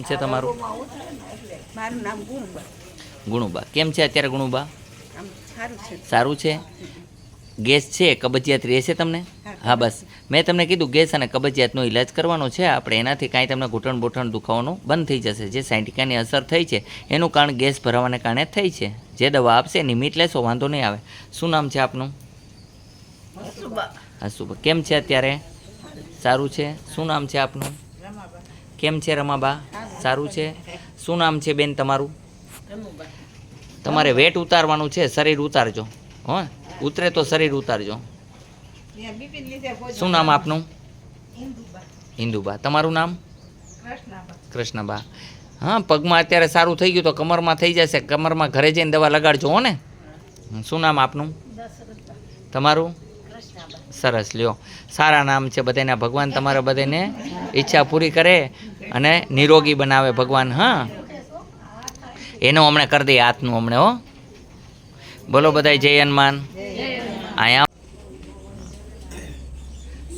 નામ છે તમારું? મારું નામ ગુણુબા. ગુણુબા. કેમ છે અત્યારે ગુણુબા? સારું છે. સારું છે? ગેસ છે? કબજિયાત રહે છે તમને? હા બસ. મેં તમને કીધું ગેસ અને કબજિયાતનો ઈલાજ કરવાનો છે. આપણે એનાથી કાંઈ તમને ઘૂંટણ બોટણ દુખાવાનું બંધ થઈ જશે. જે સાયન્ટિકાની અસર થઈ છે એનું કારણ ગેસ ભરાવાને કારણે થઈ છે. જે દવા આપશે એની મીટ લેશો વાંધો નહીં આવે. શું નામ છે આપનું? હસુબા. કેમ છે અત્યારે? સારું છે? શું નામ છે આપનું? કેમ છે રમાબા? સારું છે? શું નામ છે બેન તમારું? તમારે વેટ ઉતારવાનું છે, શરીર ઉતારજો. હો? ઉતરે તો શરીર ઉતારજો. શું નામ આપનું? હિન્દુબા તમારું નામ? કૃષ્ણબા. હા, પગમાં અત્યારે સારું થઈ ગયું તો કમરમાં થઈ જશે. કમરમાં ઘરે જઈને દવા લગાડજો, હો ને? શું નામ આપનું? તમારું? સરસ. લ્યો. સારા નામ છે બધાના. ભગવાન તમારા બધાને ઈચ્છા પૂરી કરે. અને નિરોગી બનાવે ભગવાન, હા? એનું હમણાં કરી દઈએ હાથનું હમણાં, હો? બોલો બધા જય હનુમાન. અહીંયા.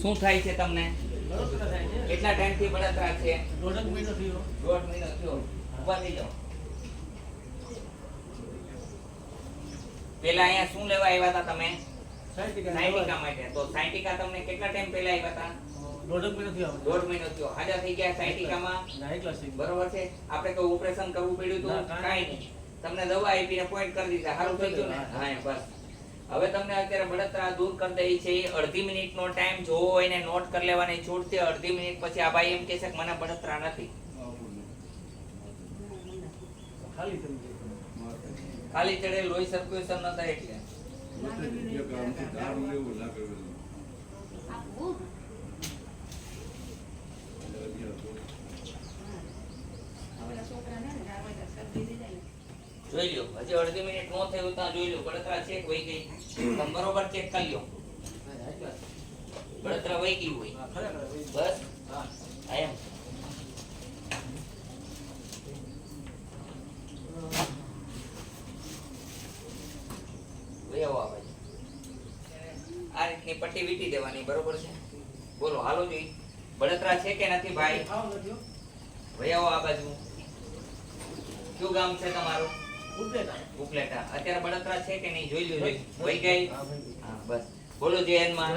શું થાય છે તમને? કેટલા ટાઈમથી બળતરા છે? દોઢ મહિનો થયો. ઊભા થઈ જાઓ. પેલા અહીંયા શું લેવા આવ્યા હતા તમે? સાયન્ટિકા માટે. તો સાયન્ટિકા તમને કેટલા ટાઈમ પહેલા આવ્યા હતા દોઢ મહિનો થયો. હાજર થઈ ગયા સાયન્ટિકામાં બરોબર છે? આપણે કોઈ ઓપરેશન કરવું પડ્યું ના, કાંઈ કાંઈ નહીં. તમને દવા આપીને પોઈન્ટ કરી દીધા. સારું થઈ ગયું ને? હા બસ. હવે તમને અત્યારે બળતરા દૂર કરી દઈ છે. અડધી મિનિટનો ટાઈમ જોવો હોય ને નોટ કરી લેવાની છૂટ છે. અડધી મિનિટ પછી આ ભાઈ એમ કહે છે કે મને બળતરા નથી. ખાલી ચડે લોહી સર્ક્યુલેશન ન થાય એટલે. જોઈ લ્યો, હજી અડધી મિનિટ નો થયું ત્યાં જોઈ લો બળતરા ચેક વહી ગઈ. તમે ચેક કરી લ્યો. બળતરા વહી ગયું હોય. બસ. એમ વહી આવો આ બાજુ. આ રીતની પટ્ટી વીટી દેવાની બરોબર છે? બોલો હાલો જોઈ. બળતરા છે કે નથી ભાઈ? ભયાઓ આ બાજુ. કયું ગામ છે તમારું? ઉપલેટા. અત્યારે બળતરા છે કે નહીં? જોઈ લ્યો વહી ગઈ? હા બસ. બોલો જય હનુમાન.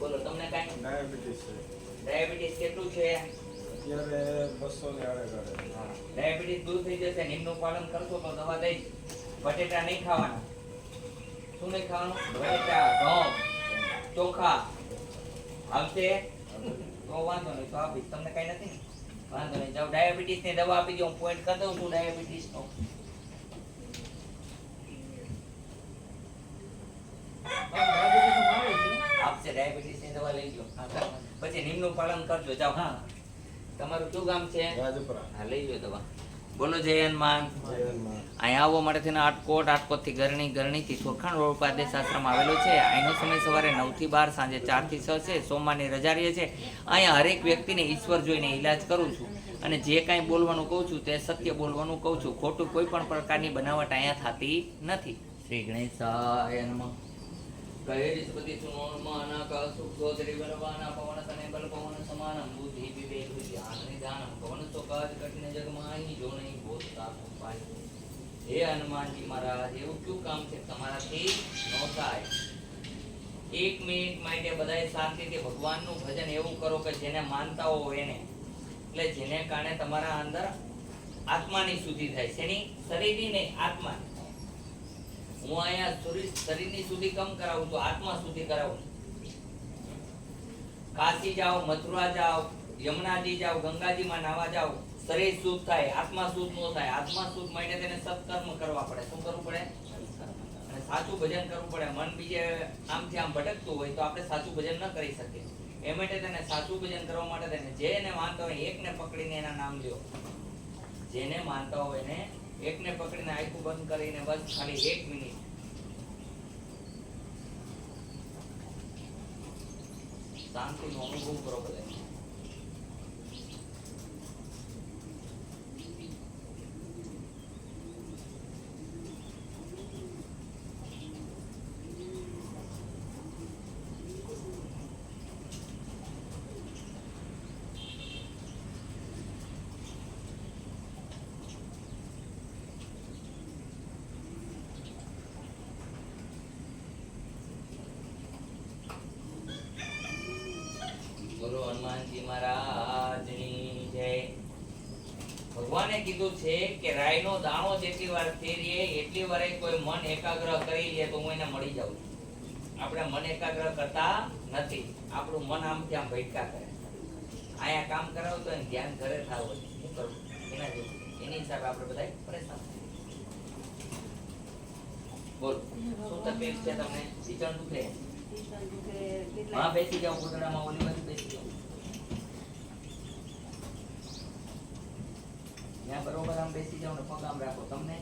બોલો તમને કાંઈ? ડાયાબિટીસ કેટલું છે? ડાયાબિટીસ દૂર થઈ જશે નિયમનું પાલન કરશો તો દવા દઈ બટેટા નહીં ખાવાના. શું નહીં ખાવાનું ઘઉં ચોખા. આવશે? તો વાંધો નહીં તો આપીશ. તમને કઈ નથી ને? વાંધો નહીં. જાઓ ડાયાબિટીસની દવા આપી દો હું પોઈન્ટ કરી દઉં છું ડાયાબિટીસ નો. આપશે ડાયાબિટીસની દવા લઈ લો પછી નિયમનું પાલન કરજો. જાઓ હા. તમારું કયું ગામ છે? હા લઈ લો દવા. બોલો જય હનુમાન અહીંયા આવવા માટે થઈને આટકોટ આટકોટથી ગરણી ગરણીથી થોરખાણ રોડ આશ્રમ આવેલો છે. અહીંનો સમય સવારે નવથી બાર સાંજે ચારથી છ છે. સોમવારની રજા રહે છે. અહીંયા હરેક વ્યક્તિને ઈશ્વર જોઈને ઈલાજ કરું છું અને જે કાંઈ બોલવાનું કહું છું તે સત્ય બોલવાનું કહું છું. ખોટું કોઈ પણ પ્રકારની બનાવટ અહીંયા થતી નથી. શ્રી ગણેશાય નમઃ. કૈરિસ્પતિ સુનોન્માના કસુક્ષોત્રી વરવાના પવન તને બલ પવન સમાનમ બુદ્ધિ વિવેક ધ્યાન નિધાનમ પવન તો કાજ કઠિન જગમાઈ જો નહીં પાઈ હે હનુમાનજી મહારાજ, એવું કયું કામ છે? તમારાથી ન થાય એક મિનિટ માટે બધાએ શાંતિથી ભગવાનનું ભજન એવું કરો કે જેને માનતા હો એને. એટલે જેને કારણે તમારા અંદર આત્માની શુદ્ધિ થાય શેની શરીરની નહીં, આત્મા. હું અહીંયા શરીર શરીરની શુદ્ધિ કમ કરાવું? તો આત્મા શુદ્ધિ કરાવું. કાશી જાઓ, મથુરા જાઓ, યમુનાજી જાઓ, ગંગાજીમાં નાવા જાઓ. શરીર શુદ્ધ થાય, આત્મા શુદ્ધ નો થાય. આત્મા શુદ્ધ માટે તેને સત્કર્મ કરવા પડે. શું કરવું પડે? અને સાચું ભજન કરવું પડે. મન બીજે આમથી આમ ભટકતું હોય તો આપણે સાચું ભજન ન કરી શકીએ. એ માટે તેને સાચું ભજન કરવા માટે તેને જેને માનતા હોય એકને પકડીને એના નામ લ્યો. જેને માનતા હોય એને એકને પકડીને આખું બંધ કરીને બસ ખાલી એક મિનિટ. શાંતિનો અનુભવ કરો બધા. હનુમાનજી મહારાજની જય. ભગવાને કીધું છે કે રાયનો દાણો જેટલી વાર ફેરીએ એટલી વારે કોઈ મન એકાગ્ર કરી લે તો હું એને મળી જાઉં આપણે મન એકાગ્ર કરતા નથી. આપણું મન આમ ત્યાં ભટકા કરે. આયા કામ કરાવ તો ધ્યાન ઘરે થાવ શું કરવું એના જેવું. એની હિસાબે આપણે બધા પરેશાન બોલ શું તકલીફ છે તમને? સીચણ દુખે? હા બેસી જાઓ ગોદડામાં ઓલી બાજુ બેસી જાઓ ત્યાં બરોબર બેસી જાઓ ને પગ આમ રાખો તમને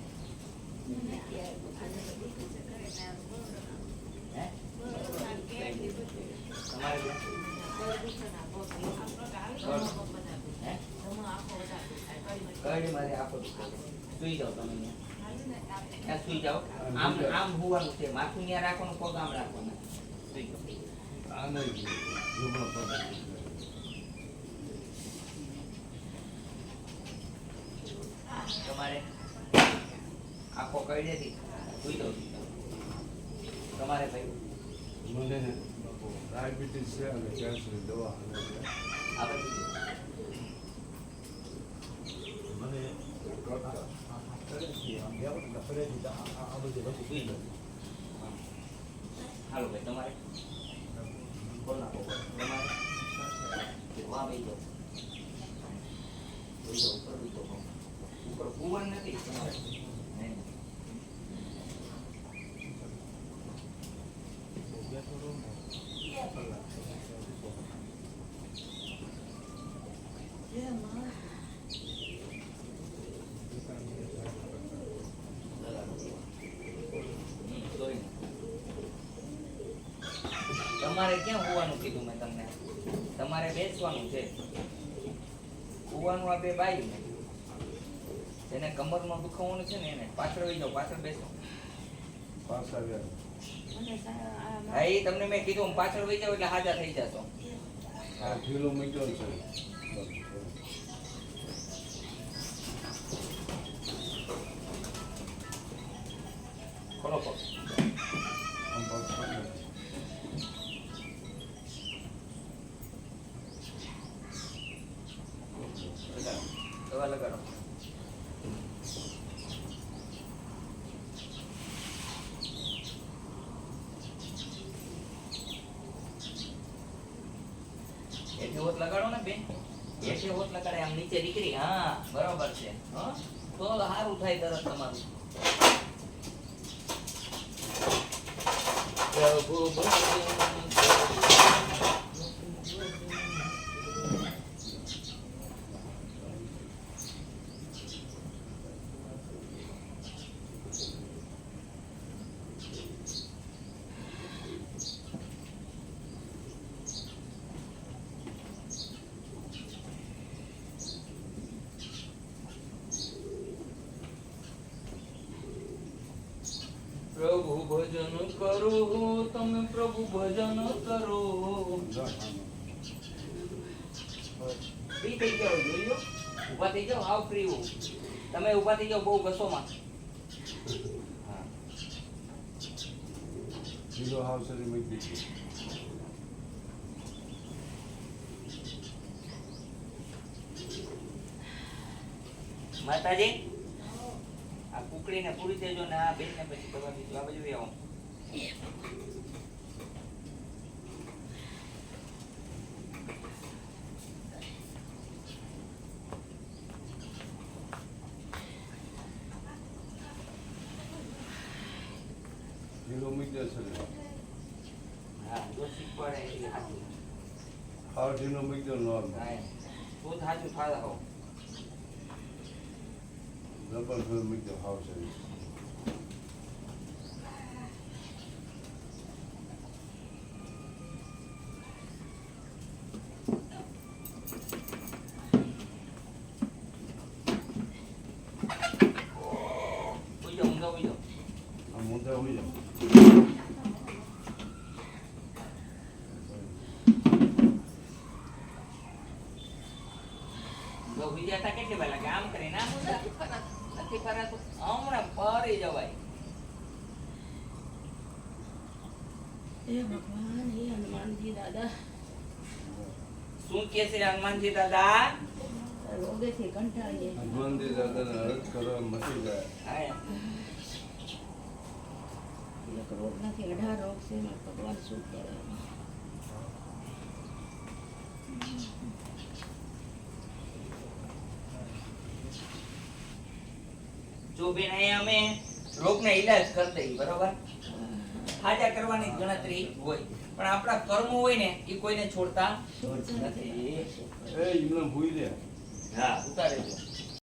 સુઈ જાઓ તમે સુઈ જાઓ? આમ આમ છે. માથું ત્યાં રાખવાનું, પગ આમ રાખવાના. સુઈ જાઓ. તમારે આખો કઈ દે સુઈ જાઓ. તમારે ભાઈ. મને ડાયાબિટીસ છે અને કેન્સરની દવા મને હાલો ભાઈ તમારે. કોણ નાખો. તમારે. વાહ ભાઈ જાઓ. સુઈ જાઓ, ઉપર સુઈ જાઓ. ઉપર કૂવાનું નથી તમારે નહીં. હમ, sorry. તમારે ક્યાં હોવાનું કીધું મેં તમને તમારે બેસવાનું છે હોવાનું આ બે બાયું ને જેને કમરનો દુખાવાનું છે ને એને પાછળ વહી જાઓ પાછળ બેસો. પાછળ હા એ તમને મેં કીધું પાછળ વહી જાઓ એટલે હાજર થઈ જશો. ઢીલો મૂક્યો છે. ખોલો પગ દવા લગાડો. હેઠે હોત લગાડો ને બેન. હેઠે હોત લગાડે, આમ નીચે દીકરી હા, બરોબર છે. હા? તો હારું થાય તરત તમારું. પ્રભુ ભજન કરો તમે પ્રભુ ભજન કરો. ફ્રી થઈ જાઓ જોઈ લો ઊભા થઈ જાઓ હાવ ફ્રી હો તમે ઊભા થઈ જાઓ બહુ ઘસોમાં બીજો હાવ શરીર મૂકી દીધું. માતાજી આ કુકડીને પૂરી દેજો ને આ બેનને પછી દવા દીધું આ બાજુ આવો ઢીલો મૂક્યો છે ને. હા જો શીખવાડે એ હાચું હાવ ઢીલો મૂક્યો નોર્મલ હા એમ. તું જ હાચું થાળ હો રબર ફેર મૂક્યો હાવ લાગે આમ કરીને નથી ફરાતું હમણાં ફરી જવાય હે ભગવાન હે હનુમાનજી દાદા. શું કે છે હનુમાનજી દાદા? રોગેથી કંટાળીએ. હનુમાનજી દાદાને અરજ કરવા મટી ગયા એક રોગ નથી અઢાર રોગ છે એમાં ભગવાન શું કરે? જો બેન અહીંયા અમે રોગનો ઈલાજ કરી દઈએ બરોબર? હાજા કરવાની ગણતરી હોય. પણ આપણા કર્મો હોય ને એ કોઈને છોડતા નથી. એ એમને ભૂઈ રહ્યા હા ઉતારે છે